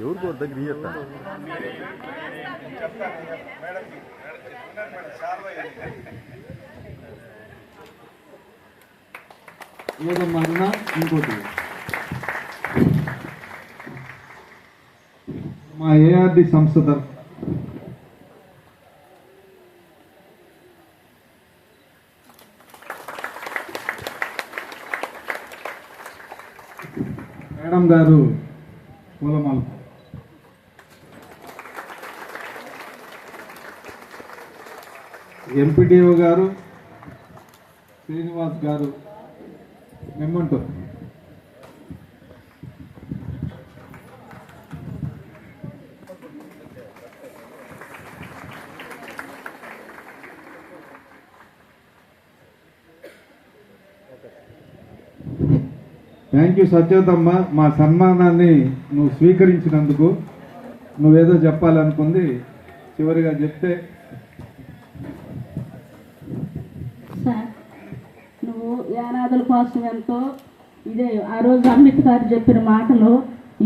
ఎవరికి వద్ద గ్రీయత్తా ఏదమ్మా అన్నా ఇంకోటి. మా ఏఆర్డి సంస్థ మేడం గారు పూలమాల ఎంపీడీఓ గారు శ్రీనివాస్ గారు మెమ్మంటో థ్యాంక్ యూ సత్యోతమ్మ మా సన్మానాన్ని నువ్వు స్వీకరించినందుకు నువ్వేదో చెప్పాలనుకుంది. చివరిగా చెప్తే సార్ నువ్వు యానాదుల కోసం ఎంతో ఇదే ఆ రోజు అంబేద్కర్ చెప్పిన మాటలు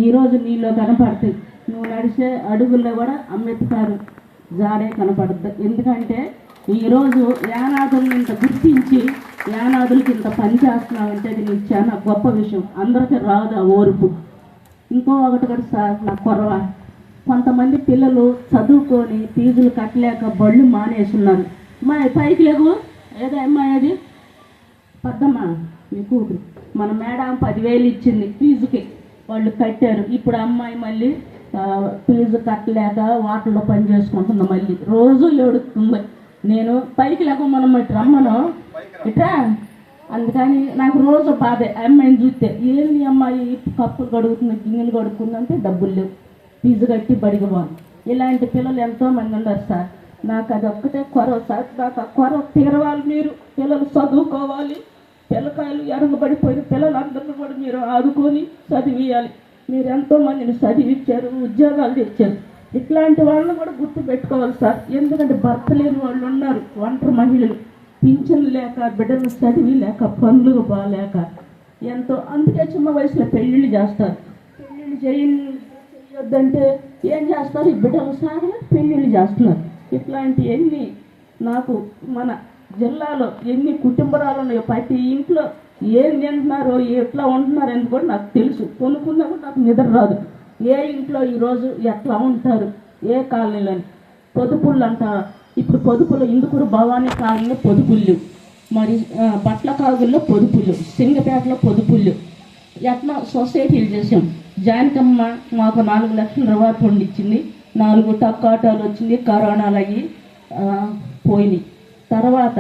ఈరోజు నీలో కనపడతాయి. నువ్వు నడిచే అడుగుల్లో కూడా అంబేద్కర్ జాడే కనపడుద్ది ఎందుకంటే ఈరోజు యానాదుల్ని ఇంత గుర్తించి యానాదులకి ఇంత పని చేస్తున్నామంటే అది నీకు చాలా గొప్ప విషయం. అందరికీ రాదు ఆ ఓర్పు. ఇంకో ఒకటి కూడా సార్ నా కొరవ కొంతమంది పిల్లలు చదువుకొని ఫీజులు కట్టలేక బళ్ళు మానేస్తున్నారు. మా పైకి లేవు ఏదో అమ్మాయి అది? పెద్దమ్మా మీ కూతురు. మన మేడం పదివేలు ఇచ్చింది ఫీజుకి. వాళ్ళు కట్టారు. ఇప్పుడు అమ్మాయి మళ్ళీ ఫీజు కట్టలేక వాటర్లో పని చేసుకుంటుంది మళ్ళీ. రోజు ఏడుతుంది నేను పైకి లేక మనం ఇటు రమ్మను. ఇట్రా? అందుకని నాకు రోజు బాధే. అమ్మాయిని చూస్తే ఏంది అమ్మాయి? కప్పులు కడుగుతుంది గిన్నెలు కడుక్కుందంటే డబ్బులు లేవు. ఫీజు కట్టి బడికి పోను ఇలాంటి పిల్లలు ఎంతో మంది ఉన్నారు సార్. నాకు అది ఒక్కటే కొరవ సార్. నాకు ఆ కొరవ తీరవాలి మీరు. పిల్లలు చదువుకోవాలి. పిల్లకాయలు ఎరగబడిపోయిన పిల్లలందరినీ కూడా మీరు ఆదుకొని చదివియాలి. మీరు ఎంతోమందిని చదివించారు ఉద్యోగాలు తెచ్చారు. ఇట్లాంటి వాళ్ళని కూడా గుర్తు పెట్టుకోవాలి సార్. ఎందుకంటే భర్త లేని వాళ్ళు ఉన్నారు ఒంటరి మహిళలు. పింఛన్ లేక బిడ్డలు చదివి లేక పనులు బాగాలేక ఎంతో అందుకే చిన్న వయసులో పెళ్ళిళ్ళు చేస్తారు. పెళ్ళిళ్ళు చేయి చేయొద్దంటే ఏం చేస్తారు? ఈ బిడ్డలు సాగలే పెళ్ళిళ్ళు చేస్తున్నారు. ఇట్లాంటి ఎన్ని నాకు మన జిల్లాలో ఎన్ని కుటుంబరాలు ఉన్నాయో ప్రతి ఇంట్లో ఏం తింటున్నారో ఎట్లా ఉంటున్నారో అని కూడా నాకు తెలుసు. కొనుక్కున్నా కూడా నాకు నిద్ర రాదు. ఏ ఇంట్లో ఈరోజు ఎట్లా ఉంటారు? ఏ కాలనీలని? పొదుపుళ్ళు అంట ఇప్పుడు పొదుపులు ఇందుకూరు భవానీ కాలనీ పొదుపుళ్ళు మరి పట్ల బట్ల కాగుల్లో పొదుపులు సింగపేటలో పొదుపుళ్ళు ఎట్లా సొసైటీలు చేసాం జానకమ్మ మాకు నాలుగు లక్షల రూపాయలు ఫండ్ ఇచ్చింది నాలుగు టక్ ఆటోలు వచ్చింది కరోనాలు అయ్యి పోయినాయి. తర్వాత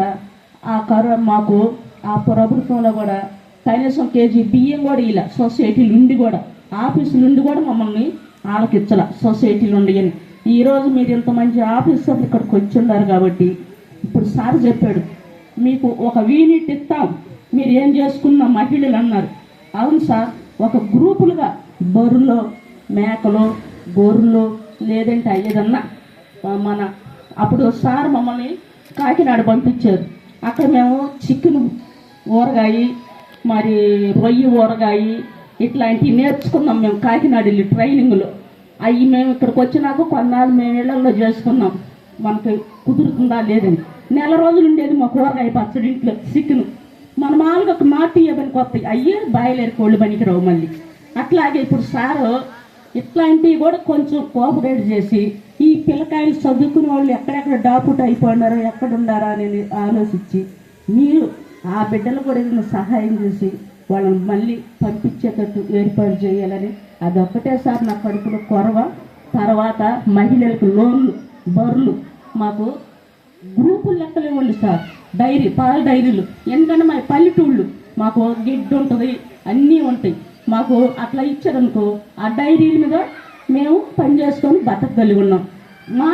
ఆ కరో మాకు ఆ ప్రభుత్వంలో కూడా కనీసం కేజీ బియ్యం కూడా ఇలా సొసైటీలు ఉండి కూడా. ఆఫీస్ నుండి కూడా మమ్మల్ని ఆలకిచ్చల సొసైటీలు నుండి అని. ఈరోజు మీరు ఇంత మంచి ఆఫీసర్లు ఇక్కడికి వచ్చి ఉన్నారు కాబట్టి ఇప్పుడు సార్ చెప్పాడు మీకు ఒక యూనిట్ ఇస్తాం మీరు ఏం చేసుకున్న మహిళలు అన్నారు. అవును సార్ ఒక గ్రూపులుగా బర్రెలు మేకలు గొర్రెలు లేదంటే అయ్యేదన్నా మన అప్పుడు సార్ మమ్మల్ని కాకినాడ పంపించారు. అక్కడ మేము చికెన్ ఊరగాయ మరి రొయ్యి ఊరగాయి ఇట్లాంటివి నేర్చుకున్నాం మేము కాకినాడ ట్రైనింగ్లో. అవి మేము ఇక్కడికి వచ్చినాక కొన్నాళ్ళు మేము ఇళ్ళలో చేసుకున్నాం. మనకి కుదురుతుందా లేదని. నెల రోజులు ఉండేది మా కూరగాయ పచ్చడి ఇంట్లో చికెన్. మన మామూలుగా ఒక మాట ఇవ్వని కొత్త అయ్యే బాయలేరు కోళ్ళు పనికిరావు మళ్ళీ. అట్లాగే ఇప్పుడు సారు ఇట్లాంటివి కూడా కొంచెం కోఆపరేట్ చేసి ఈ పిల్లకాయలు చదువుకునే వాళ్ళు ఎక్కడెక్కడ డాపుట్ అయిపోయినారో ఎక్కడున్నారా అని ఆలోచించి మీరు ఆ బిడ్డలు కూడా సహాయం చేసి వాళ్ళని మళ్ళీ పంపించేటట్టు ఏర్పాటు చేయాలని అదొక్కటే సార్ నా కడుపులో కొరవ. తర్వాత మహిళలకు లోన్లు బర్లు మాకు గ్రూపులు లెక్కలు ఇవ్వండి సార్. డైరీ పాల డైరీలు ఎందుకంటే మా పల్లెటూళ్ళు మాకు గిడ్డు ఉంటుంది అన్నీ ఉంటాయి. మాకు అట్లా ఇచ్చారనుకో ఆ డైరీల మీద మేము పని చేసుకొని బతకగలిగి ఉన్నాం మా